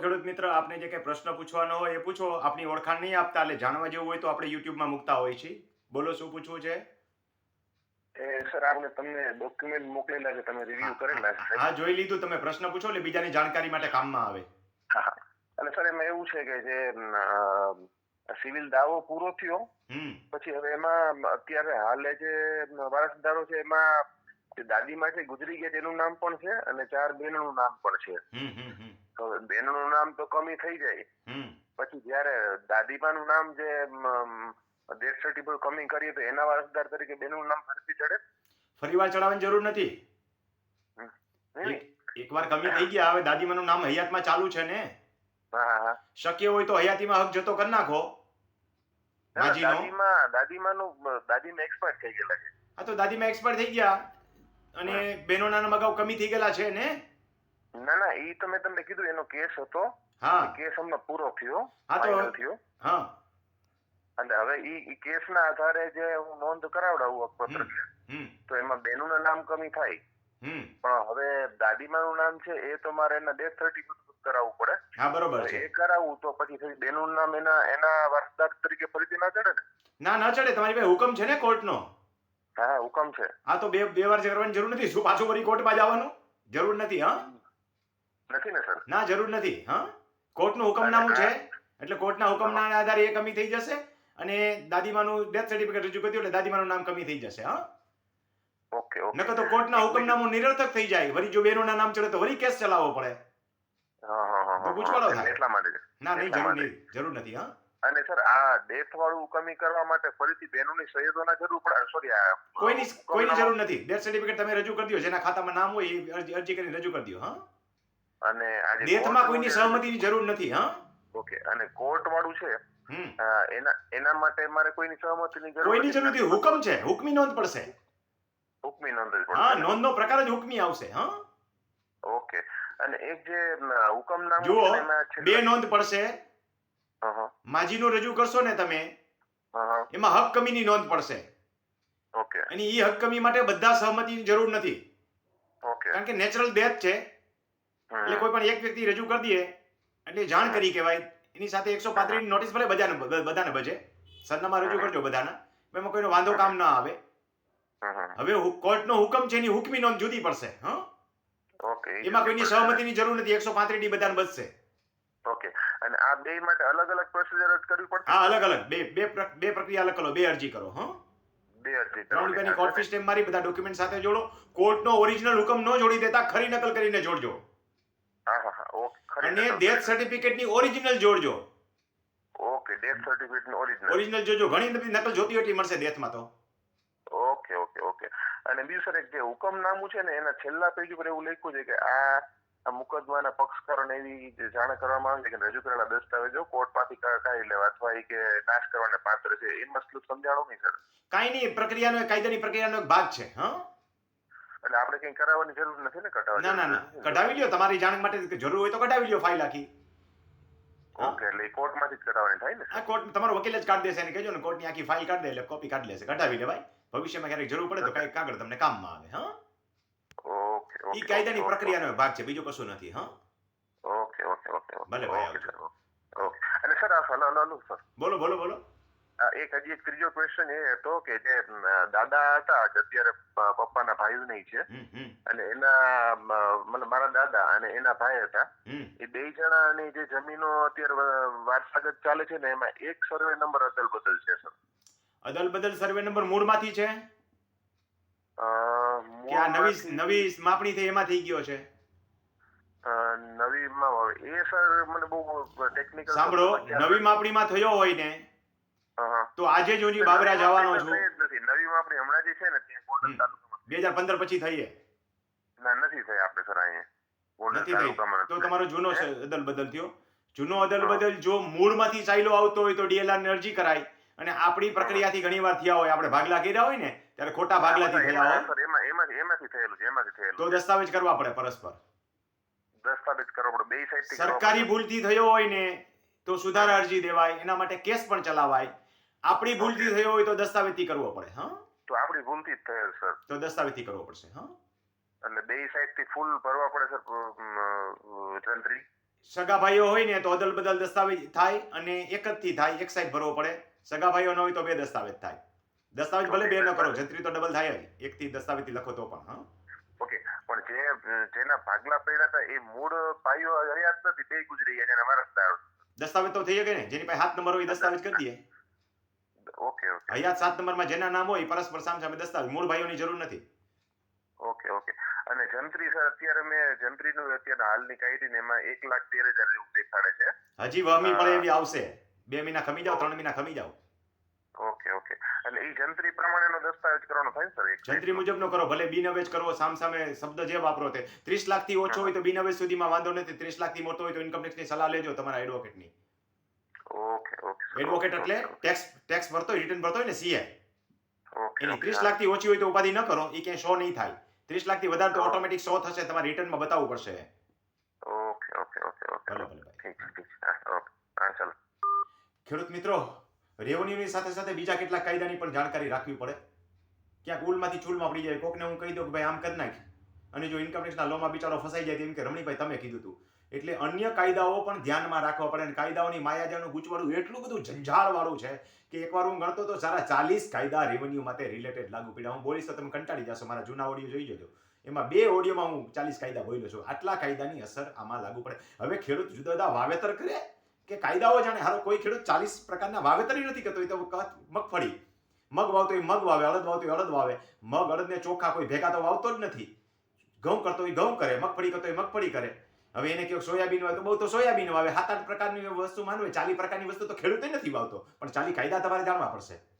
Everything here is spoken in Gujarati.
ખેડૂત મિત્ર આપને જે કંઈ પ્રશ્ન પૂછવાનો હોય એ પૂછો. આપની ઓળખાણ નહીં આપતા એટલે જાણવા જેવું હોય તો આપણે યુટ્યુબમાં મૂકતા હોય છે બોલો શું પૂછવું છે? એ સર આપણે તમને ડોક્યુમેન્ટ મોકલેલા છે તમે રિવ્યુ કરેલા છે. હા જોઈ લીધું. તમે પ્રશ્ન પૂછો એટલે બીજાની જાણકારી માટે કામમાં આવે. હા. અને સર એમાં એવું છે કે જે સિવિલ દાવો પૂરો થયો પછી હવે એમાં અત્યારે હાલે જે વારસદારો છે એમાં દાદીમાં છે ગુજરી ગયા તેનું નામ પણ છે અને ચાર બહેનોનું નામ પણ છે. તો બહેનોનું નામ તો કમી થઈ જાય. પછી જયારે દાદીમાનું નામ જે ડેથ સર્ટિફિકેટ કમી કરીએ તો એના વારસદાર તરીકે બેનનું નામ ફરીથી ચડે? ફરી વાર ચડાવવાની જરૂર નથી. એકવાર કમી થઈ ગયા હવે દાદીમાનું નામ હયાતમાં ચાલુ છે ને. શક્ય હોય તો હયાતીમાં હક જતો કરી નાખો. દાદીમાં દાદીમાનું દાદીમાં એક્સપર્ટ થઈ ગયેલા છે. હા તો દાદીમાં એક્સપર્ટ થઈ ગયા. અને બહેનોના નામ અગાઉ કમી થઈ ગયેલા છે ને? ના ના ઈ તો મેં તમને કીધું એનો કેસ હતો. હા. કેસ હમણાં પૂરો થયો હા તો- થયો. હા. અને હવે ઈ કેસના આધારે જે હું નોંધ કરાવડાવું અકપત્ર તો એમાં બેનુંના નામ કમી થાય. પણ હવે દાદીમાનું નામ છે એ તો મારે એના ડેથ સર્ટિફિકેટ કરાવવું પડે. હા બરોબર છે. એ કરાવવું તો પછી બેનું નામ એના એના વારસદાર તરીકે ફરીથી ના ચડે ને? ના ના ચડે તમારી પાસે હુકમ છે ને કોર્ટનો? નો હા, હુકમ છે. હા તો બે બે વાર કરવાની જરૂર નથી. શું પાછું વળી કોર્ટમાં જવાનું? જરૂર નથી હા? નથી ને સર? ના જરૂર નથી. હા? કોર્ટનું હુકમનામું છે? એટલે કોર્ટના હુકમના આધારે એ કમી થઈ જશે અને દાદીમાનું ડેથ સર્ટિફિકેટ રજૂ કર્યું એટલે દાદીમાનું નામ કમી થઈ જશે હા? Okay okay. નકર તો કોર્ટના હુકમનામું નિરર્થક થઈ જાય. વળી જો બેનોના નામ ચડે તો વરી કેસ ચલાવવો પડે. હા હા હા તો પૂછવાડો થાય. એટલા માટે ના નહીં જરૂર નહીં જરૂર નથી હા? અને સર આ ડેથ વાળું કમી કરવા માટે ફરીથી બેનોની સહીઓના જરૂર પડે? સોરી કોઈની કોઈની જરૂર નથી. ડેથ સર્ટિફિકેટ તમે રજૂ કરી દો જેના ખાતામાં નામ હોય એ અરજી અરજી કરીને રજૂ કરી દો હા? અને આજે ડેથમાં કોઈની સહમતીની જરૂર નથી હા? ઓકે અને કોર્ટ વાળું છે એના એના માટે મારે કોઈની સહમતિની જરૂર કોઈની જરૂર નથી હુકમ છે હુકમી નોંધ પડશે. હુકમી નોંધ જ હા નોંધનો પ્રકાર જ હુકમી આવશે હા? ઓકે અને એક જે હુકમનામું જુઓ, બે નોંધ પડશે. હા, હા, માજીનું રજૂ કરશો ને તમે એમાં હક કમીની નોંધ પડશે. ઓકે. અને એ હક કમી માટે બધા સહમતિની જરૂર નથી. ઓકે. કારણ કે નેચરલ ડેથ છે. એટલે કોઈ પણ એક વ્યક્તિ રજૂ કરી દે એટલે જાણ કરી કહેવાય. એની સાથે એકસો પાંત્રીસ નોટિસ ભલે બધાને બધાને બજે. સરનામા રજૂ કરજો બધાના. એમાં કોઈનો વાંધો કામ ના આવે. હવે કોર્ટનો હુકમ છે એની હુકમી નોંધ જુદી પડશે હા? ઓકે એમાં કોઈની સહમતિની જરૂર નથી એકસો પાંત્રીસ બધાને બચશે. ઓકે અને આ બે માટે અલગ અલગ પ્રોસિજર જ કરવી પડશે? હા અલગ અલગ. બે બે બે પ્રક્રિયા અલગ કરો બે અરજી કરો હા? બે અરજી ત્રણ રૂપિયાની કોર્ટ ફી સ્ટેમ્પ મારી બધા ડોક્યુમેન્ટ સાથે જોડો. કોર્ટનો ઓરિજિનલ હુકમ ન જોડી દેતા ખરી નકલ કરીને જોડજો. અને ડેથ. સર્ટિફિકેટની original જોડજો okay death certificate original original જોજો ઘણી બધી નકલ જોતી એટલી મળશે ડેથમાં તો. Okay okay okay. અને બીજું સર એક જે હુકમનામું છે ને એના છેલ્લા પેજ ઉપર એવું લખ્યું છે કે આ આ મુકદમાના પક્ષકારોને એવી જાણ કરવામાં આવે છે કે રજૂ કરેલા દસ્તાવેજો કોર્ટમાંથી કાઢી લેવા અથવા એ કે નાશ કરવાને પાત્ર છે. એ મસલું સમજાણો નહીં સર. કાંઈ નહીં પ્રક્રિયાનો કાયદાની પ્રક્રિયાનો એક ભાગ છે હા? એટલે આપણે કઈ કરાવવાની જરૂર નથી ને કઢાવવાની? ના ના ના. કઢાવી લ્યો. તમારી જાણ માટે જરૂર હોય તો કઢાવી લ્યો ફાઇલ આખી. ઓકે એટલે કોર્ટમાંથી જ કઢાવવાની થાય ને? હા કોર્ટ તમારો વકીલ જ કાઢી દેશે એને કહેજો ને કોર્ટની આખી ફાઇલ કાઢી દે એટલે કોપી કાઢી લેશે. કઢાવી લેવાય. ભવિષ્યમાં ક્યારેક જરૂર પડે તો કઈ કાગળ તમને કામમાં આવે હા? ઓકે ઓકે ઈ કાયદાની પ્રક્રિયાનો ભાગ છે બીજું કશું નથી હા? ઓકે ઓકે ઓકે ભલે ભાઈ, ઓકે અને સર આ સલાહ લો સર. બોલો બોલો બોલો. એક હજી એક ત્રીજો ક્વેશ્ચન એ હતો કે જે દાદા હતા જે અત્યારે પપ્પાના ભાઈ નહીં છે. અને એના મતલબ મારા દાદા અને એના ભાઈ હતા. એ બે જણાની જે જમીનો અત્યારે વારસાગત ચાલે છે ને એમાં એક સર્વે નંબર અદલ બદલ છે સર અદલ બદલ સર્વે નંબર મૂળમાંથી છે? અ, કે આ નવી નવી માપણી થઈ એમાં થઈ ગયો છે? નવી માં એ સર મને બહુ ટેકનિકલ સાંભળો નવી માપણીમાં થયો હોય ને તો આજે જ હું બાબરા જવાનો છું. નથી. નવી માપણી હમણાં જે છે ને ત્યાં ગોંડલ તાલુકામાં. બે હજાર પંદર પછી થઈએ ના નથી થઈ આપણે સર અહીંયા. નથી થઈ. તો તમારો જૂનો અદલ બદલ થયો. જૂનો અદલ બદલ જો મૂળમાંથી ચાલ્યો આવતો હોય તો ડીએલઆર ને અરજી કરાય. અને આપણી પ્રક્રિયાથી ઘણીવાર થયા હોય આપણે ભાગલા કર્યા હોય ને ત્યારે ખોટા ભાગલાથી થયા હોય. એમાંથી એમાંથી થયેલું છે એમાંથી થયેલું તો દસ્તાવેજ કરવા પડે પરસ્પર. દસ્તાવેજ કરવો પડે બે સાઈડથી સરકારી ભૂલથી થયો હોય ને તો સુધારા અરજી દેવાય. એના માટે કેસ પણ ચલાવાય. આપણી ભૂલથી થયો હોય તો દસ્તાવેજથી કરવો પડે હા? તો આપણી ભૂલથી જ થયેલ સર. તો દસ્તાવેજથી કરવો પડશે હા? એટલે બે સાઈડથી ફૂલ ભરવા પડે સર જંત્રી સગા ભાઈઓ હોય ને તો અદલ બદલ દસ્તાવેજ થાય અને એક જ થી થાય એક સાઈડ ભરવો પડે. સગા ભાઈઓ ન હોય તો બે દસ્તાવેજ થાય. દસ્તાવેજ ભલે બે ન કરો જંત્રી તો ડબલ થાય જ. એક થી દસ્તાવેજથી લખો તો પણ હા? ઓકે પણ જે જેના ભાગલા પડ્યા હતા એ મૂળ ભાઈઓ હરિયાત નથી બે ગુજરી ગયા જેના વારસદાર. દસ્તાવેજ તો થઈ ગયા ને જેની પાસે હાથ નંબર હોય દસ્તાવેજ કરી દઈએ ઓકે ઓકે. હયાત સાત નંબરમાં જેના નામ હોય એ પરસ્પર સામ સામે દસ્તાવેજ. મૂળ ભાઈઓની જરૂર નથી. Okay okay. અને જંત્રી સર અત્યારે મેં જંત્રીનું અત્યારે હાલની કાઢી ને એમાં એક લાખ તેર હજાર જેવું દેખાડે છે. હજી વમી. પડે એવી આવશે. બે મહિના ખમી જાઓ ત્રણ મહિના ખમી જાઓ. Okay okay. એટલે એ જંત્રી પ્રમાણેનો દસ્તાવેજ કરવાનો થાય સર એક જંત્રી મુજબ નો કરો ભલે બિનવેજ કરો સામ સામે શબ્દ જે વાપરો તે. ત્રીસ લાખથી ઓછો હોય તો બિનવેજ સુધીમાં વાંધો નથી. ત્રીસ લાખથી મોટો હોય તો ઇન્કમ ટેક્સની સલાહ લેજો તમારા એડવોકેટની. એડવોકેટ એટલે ટેક્સ ટેક્સ ભરતો હોય રિટર્ન ભરતો હોય ને સીએ એની ત્રીસ હા. લાખથી ઓછી હોય તો ઉપાધિ ન કરો એ ક્યાંય શો નહીં થાય. ત્રીસ લાખથી વધારે તો ઓટોમેટિક શો થશે તમારે રિટર્નમાં બતાવવું પડશે. ઓકે ઓકે ઓકે ઓકે ભલે ભલે ભાઈ. ખેડૂત મિત્રો રેવન્યુની સાથે સાથે બીજા કેટલાક કાયદાની પણ જાણકારી રાખવી પડે. ક્યાંક ઉલમાંથી ચૂલમાં પડી જાય કોકને હું કહી દઉં કે ભાઈ આમ કરી નાખ. અને જો ઇન્કમ ટેક્સના લોમાં બિચારો ફસાઈ જાય તેમ કે રમણીભાઈ તમે કીધું હતું એટલે અન્ય કાયદાઓ પણ ધ્યાનમાં રાખવા પડે અને કાયદાઓની માયાજાળનું ગૂંચવાડું એટલું બધું ઝંઝાળવાળું છે કે એકવાર હું ગણતો તો સારા ચાલીસ કાયદા રેવન્યુ માટે રિલેટેડ લાગુ પડ્યા. હું બોલીશ તો તમે કંટાળી જશો, મારા જૂના ઓડિયો જોઈ જજો. એમાં બે ઓડિયોમાં હું ચાલીસ કાયદા બોલ્યો છું. આટલા કાયદાની અસર આમાં લાગુ પડે. હવે ખેડૂત જુદા જુદા વાવેતર કરે કે કાયદાઓ જાણે? હારો કોઈ ખેડૂત ચાલીસ પ્રકારના વાવેતર નથી કરતો, એ તો મગફળી. મગ વાવતો હોય મગ વાવે, અડદ વાવતો હોય અડદ વાવે. મગ, અડદને ચોખા કોઈ ભેગા તો વાવતો જ નથી. ઘઉં કરતો હોય, ઘઉં કરે, મગફળી કરતો હોય, મગફળી કરે. હવે એને કહ્યું સોયાબીન વાવે. તો બહુ તો સોયાબીન વાવે. સાત આઠ પ્રકારની વસ્તુ માનવે ચાલી પ્રકારની વસ્તુ તો ખેડૂત નથી વાવતો. પણ ચાલી કાયદા તમારે જાણવા પડશે.